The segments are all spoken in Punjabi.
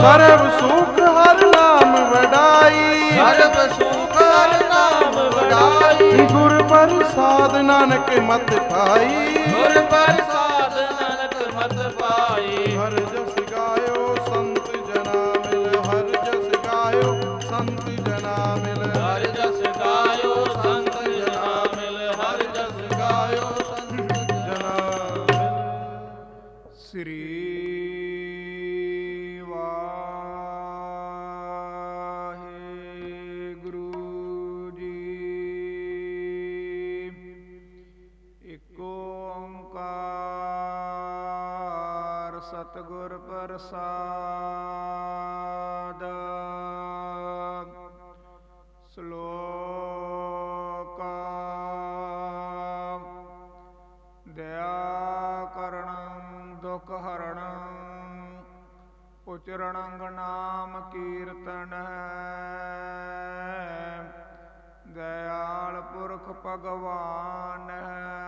ਸਰਬ ਸੁਖ ਹਰ ਨਾਮ ਵਡਾਈ। ਸਰਬ ਸੁਖ ਹਰ ਵਡਾਈ ਗੁਰ ਪ੍ਰਸਾਦ ਨਾਨਕ ਮਤ ਪਾਈ। ਗੁਰ ਪ੍ਰਸਾਦ ਨਾਨਕ ਮਤ ਪਾਈ। ਹਰ ਜਸ ਗਾਇਓ ਸੰਤ ਜਨਾ ਮਿਲ। ਹਰ ਜਸ ਗਾਇਓ ਸੰਤ ਜਨਾ ਮਿਲ। ਸਤਿਗੁਰ ਪ੍ਰਸਾਦ। ਸ਼ਲੋਕ ਦਇਆ ਕਰਣ ਦੁਖ ਹਰਣ ਉਚਰਣੰ ਨਾਮ ਕੀਰਤਨ ਹੈ। ਦਇਆਲ ਪੁਰਖ ਭਗਵਾਨ ਹੈ।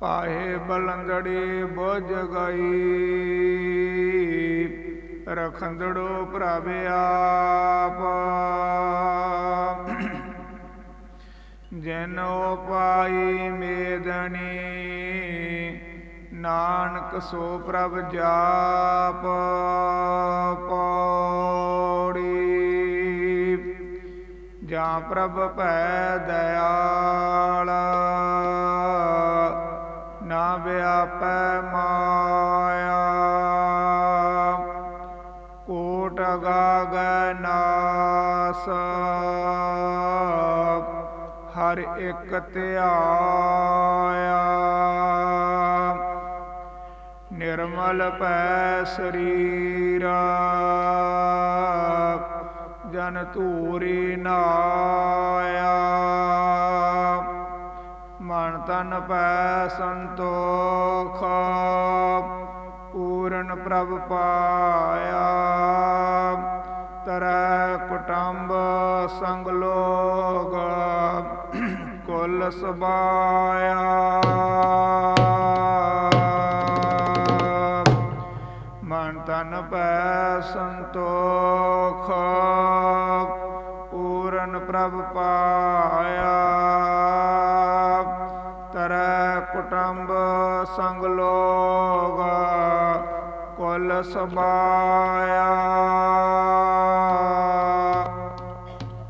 ਪਾਹੇ ਬਲੰਗੜੀ ਬੁਝ ਗਈ। ਰਖੰਦੜੋ ਪ੍ਰਭ ਆਪ। ਜਨੋ ਪਾਈ ਮੇਦਣੀ, ਨਾਨਕ ਸੋ ਪ੍ਰਭ ਜਾਪ ਪੌੜੀ। ਜਾਂ ਪ੍ਰਭ ਭੈ ਦਇਆਲ। ਵਿਆਪੈ ਮਾਇਆ। ਕੋਟ ਗਾਗੈ ਨਾਸ। ਹਰ ਇੱਕ ਧਿਆਇਆ। ਨਿਰਮਲ ਪੈ ਸਰੀਰਾ। ਜਨ ਧੂਰੀ ਨਾਇਆ। ਮਨ ਤਨ ਪੈ ਸੰਤੋਖ, ਪੂਰਨ ਪ੍ਰਭ ਪਾਇਆ। ਤਰੈ ਕੁਟੰਬ ਸੰਗ ਲੋਗ ਕੁਲ ਸਬਾਇਆ ਮਨ ਤਨ ਪੈ ਸੰਤੋਖ, ਪੂਰਨ ਪ੍ਰਭ ਪਾਇਆ। ਸੰਗ ਲੋਗ ਕੁਲ ਸਬਾਇਆ।